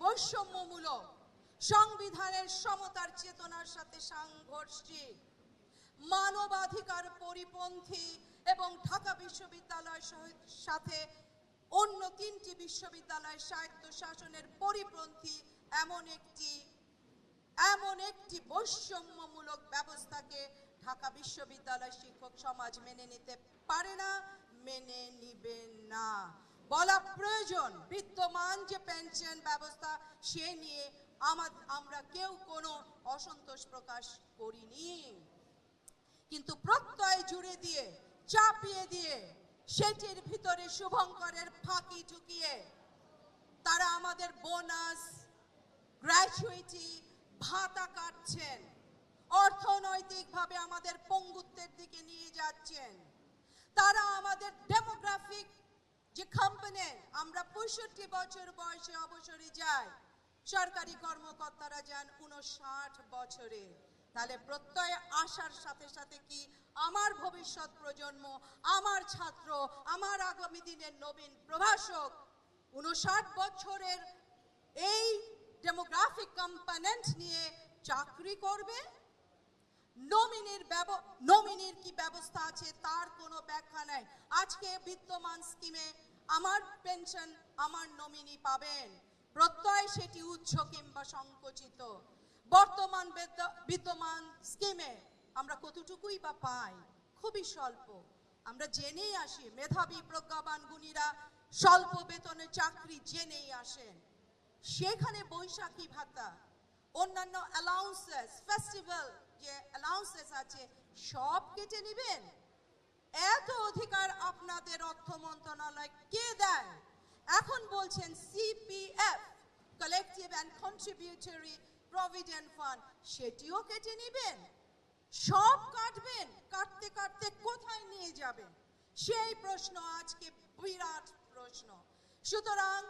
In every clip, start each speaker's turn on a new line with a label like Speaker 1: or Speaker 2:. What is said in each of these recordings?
Speaker 1: বৈষম্যমূলক সংবিধানের সমতার চেতনার সাথে সাংঘর্ষিক, মানবাধিকার পরিপন্থী এবং ঢাকা বিশ্ববিদ্যালয় সাথে অন্য তিনটি বিশ্ববিদ্যালয় স্বায়ত্ত শাসনের পরিপন্থী এমন একটি এমন একটি বৈষম্যমূলক ব্যবস্থাকে ঢাকা বিশ্ববিদ্যালয় শিক্ষক সমাজ মেনে নিতে পারে না, মেনে নিবে না। বলা প্রয়োজন। বিদ্যমান যে পেনশন ব্যবস্থা, সে নিয়ে আমা- আমরা কেউ কোনো অসন্তোষ প্রকাশ করিনি। কিন্তু প্রত্যয় জুড়ে দিয়ে, চাপিয়ে দিয়ে, সেটির ভিতরে শুভঙ্করের ফাঁকি ঢুকিয়ে, তারা আমাদের বোনাস, গ্র্যাচুইটি, ভাতা কাটছেন। অর্থনৈতিকভাবে আমাদের পঙ্গুত্বের দিকে নিয়ে যাচ্ছেন। তারা আমাদের ডেমোগ্রাফিক যে কোম্পানি আমরা পঁয়ষট্টি বছর বয়সে অবসরে যাই, সরকারি কর্মকর্তারা যান উনষাট বছরে। তাহলে প্রত্যয় আসার সাথে সাথে কি আমার ভবিষ্যৎ প্রজন্ম, আমার ছাত্র, আমার আগামী দিনের নবীন প্রভাষক উনষাট বছরের এই ডেমোগ্রাফিক কম্পোনেন্ট নিয়ে চাকরি করবে? নমিনির ব্যব- নমিনির কি ব্যবস্থা আছে? তার কোনো ব্যাখ্যা নাই। আজকে বিদ্যমান স্কিমে আমার পেনশন আমার নমিনি পাবেন। প্রত্যয় সেটি উচ্চ কিংবা সংকুচিত। বর্তমান বিদ্যমান স্কিমে আমরা কতটুকুই বা পাই? খুবই স্বল্প। আমরা জেনেই আসি, মেধাবী, প্রজ্ঞাবান গুণীরা স্বল্প বেতনে চাকরি জেনেই আসেন। সেখানে বৈশাখী ভাতা, অন্যান্য অ্যালাউন্সেস ফেস্টিভ্যাল যে অ্যালাউন্সেস আছে, সব কেটে নেবেন? আপনাদের অর্থ মন্ত্রণালয় কে দেয়? এখন বলছেন CPF collective and contributory provident fund সেটিও কেটে নেবেন, সব কাটবেন, কাটতে কাটতে কোথায় নিয়ে যাবেন? সেই প্রশ্ন আজকে বিরাট প্রশ্ন। সুতরাং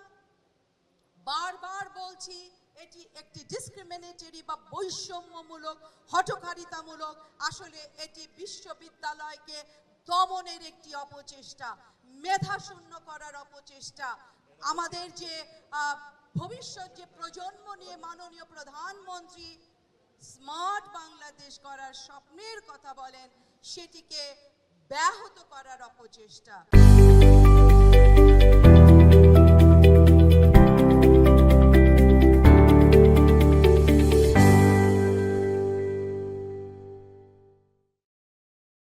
Speaker 1: বারবার বলছি, এটি একটি ডিসক্রিমিনেটরি বা বৈষম্যমূলক, হঠকারিতামূলক। আসলে এটি বিশ্ববিদ্যালয়কে দমনের একটি অপচেষ্টা, মেধা শূন্য করার অপচেষ্টা, আমাদের যে ভবিষ্যৎ যে প্রজন্ম নিয়ে মাননীয় প্রধানমন্ত্রী স্মার্ট বাংলাদেশ করার স্বপ্নের কথা বলেন, সেটিকে ব্যাহত করার অপচেষ্টা।